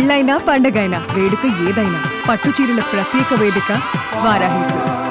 పెళ్ళైనా పండగైనా వేడుక ఏదైనా పట్టు చీరల ప్రత్యేక వేదిక వారాహి సిల్క్స్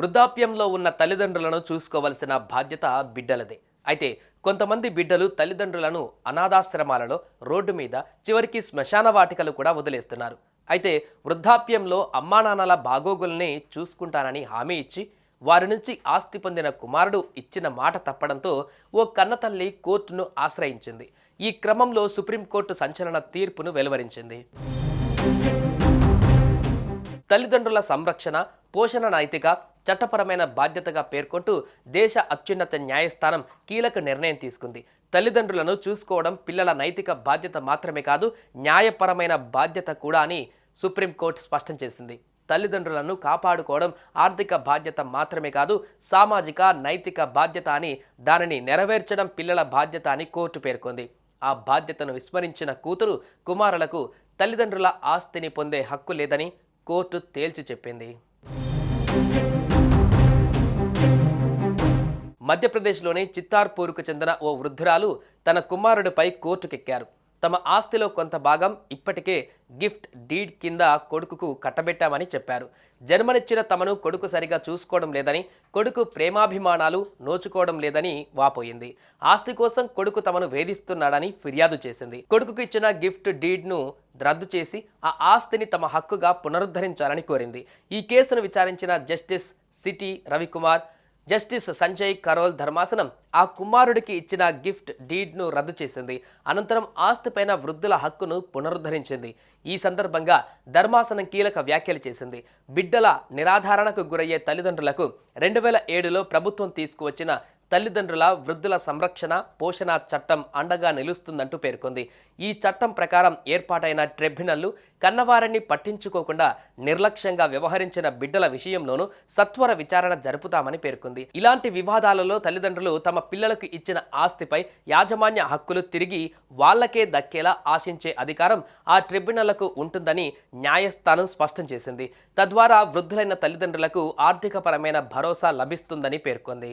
వృద్ధాప్యంలో ఉన్న తల్లిదండ్రులను చూసుకోవలసిన బాధ్యత బిడ్డలదే. అయితే కొంతమంది బిడ్డలు తల్లిదండ్రులను అనాథాశ్రమాలలో రోడ్డు మీద చివరికి శ్మశాన వాటికలు కూడా వదిలేస్తున్నారు. అయితే వృద్ధాప్యంలో అమ్మానాన్నల బాగోగుల్ని చూసుకుంటానని హామీ ఇచ్చి వారి నుంచి ఆస్తి పొందిన కుమారుడు ఇచ్చిన మాట తప్పడంతో ఓ కన్నతల్లి కోర్టును ఆశ్రయించింది. ఈ క్రమంలో సుప్రీంకోర్టు సంచలన తీర్పును వెలువరించింది. తల్లిదండ్రుల సంరక్షణ పోషణ నైతిక చట్టపరమైన బాధ్యతగా పేర్కొంటూ దేశ అత్యున్నత న్యాయస్థానం కీలక నిర్ణయం తీసుకుంది. తల్లిదండ్రులను చూసుకోవడం పిల్లల నైతిక బాధ్యత మాత్రమే కాదు న్యాయపరమైన బాధ్యత కూడా అని సుప్రీంకోర్టు స్పష్టం చేసింది. తల్లిదండ్రులను కాపాడుకోవడం ఆర్థిక బాధ్యత మాత్రమే కాదు సామాజిక నైతిక బాధ్యత అని దానిని నెరవేర్చడం పిల్లల బాధ్యత అని కోర్టు పేర్కొంది. ఆ బాధ్యతను విస్మరించిన కూతురు కుమారులకు తల్లిదండ్రుల ఆస్తిని పొందే హక్కు లేదని కోర్టు తేల్చి చెప్పింది. మధ్యప్రదేశ్లోని చిత్తార్పూర్కు చెందిన ఓ వృద్ధురాలు తన కుమారుడిపై కోర్టుకెక్కారు. తమ ఆస్తిలో కొంత భాగం ఇప్పటికే గిఫ్ట్ డీడ్ కింద కొడుకుకు కట్టబెట్టామని చెప్పారు. జన్మనిచ్చిన తమను కొడుకు సరిగా చూసుకోవడం లేదని కొడుకు ప్రేమాభిమానాలు నోచుకోవడం లేదని వాపోయింది. ఆస్తి కోసం కొడుకు తమను వేధిస్తున్నాడని ఫిర్యాదు చేసింది. కొడుకుకు ఇచ్చిన గిఫ్ట్ డీడ్ను రద్దు చేసి ఆ ఆస్తిని తమ హక్కుగా పునరుద్ధరించాలని కోరింది. ఈ కేసును విచారించిన justice C T Ravikumar justice Sanjay Karol ధర్మాసనం ఆ కుమారుడికి ఇచ్చిన గిఫ్ట్ డీడ్ను రద్దు చేసింది. అనంతరం ఆస్తిపైన వృద్ధుల హక్కును పునరుద్ధరించింది. ఈ సందర్భంగా ధర్మాసనం కీలక వ్యాఖ్యలు చేసింది. బిడ్డల నిరాధారణకు గురయ్యే తల్లిదండ్రులకు రెండు వేల ఏడులో ప్రభుత్వం తీసుకువచ్చిన తల్లిదండ్రుల వృద్ధుల సంరక్షణ పోషణ చట్టం అండగా నిలుస్తుందంటూ పేర్కొంది. ఈ చట్టం ప్రకారం ఏర్పాటైన ట్రిబ్యునల్లు కన్నవారిని పట్టించుకోకుండా నిర్లక్ష్యంగా వ్యవహరించిన బిడ్డల విషయంలోనూ సత్వర విచారణ జరుపుతామని పేర్కొంది. ఇలాంటి వివాదాలలో తల్లిదండ్రులు తమ పిల్లలకు ఇచ్చిన ఆస్తిపై యాజమాన్య హక్కులు తిరిగి వాళ్ళకే దక్కేలా ఆశించే అధికారం ఆ ట్రిబ్యునళ్ళకు ఉంటుందని న్యాయస్థానం స్పష్టం చేసింది. తద్వారా వృద్ధులైన తల్లిదండ్రులకు ఆర్థికపరమైన భరోసా లభిస్తుందని పేర్కొంది.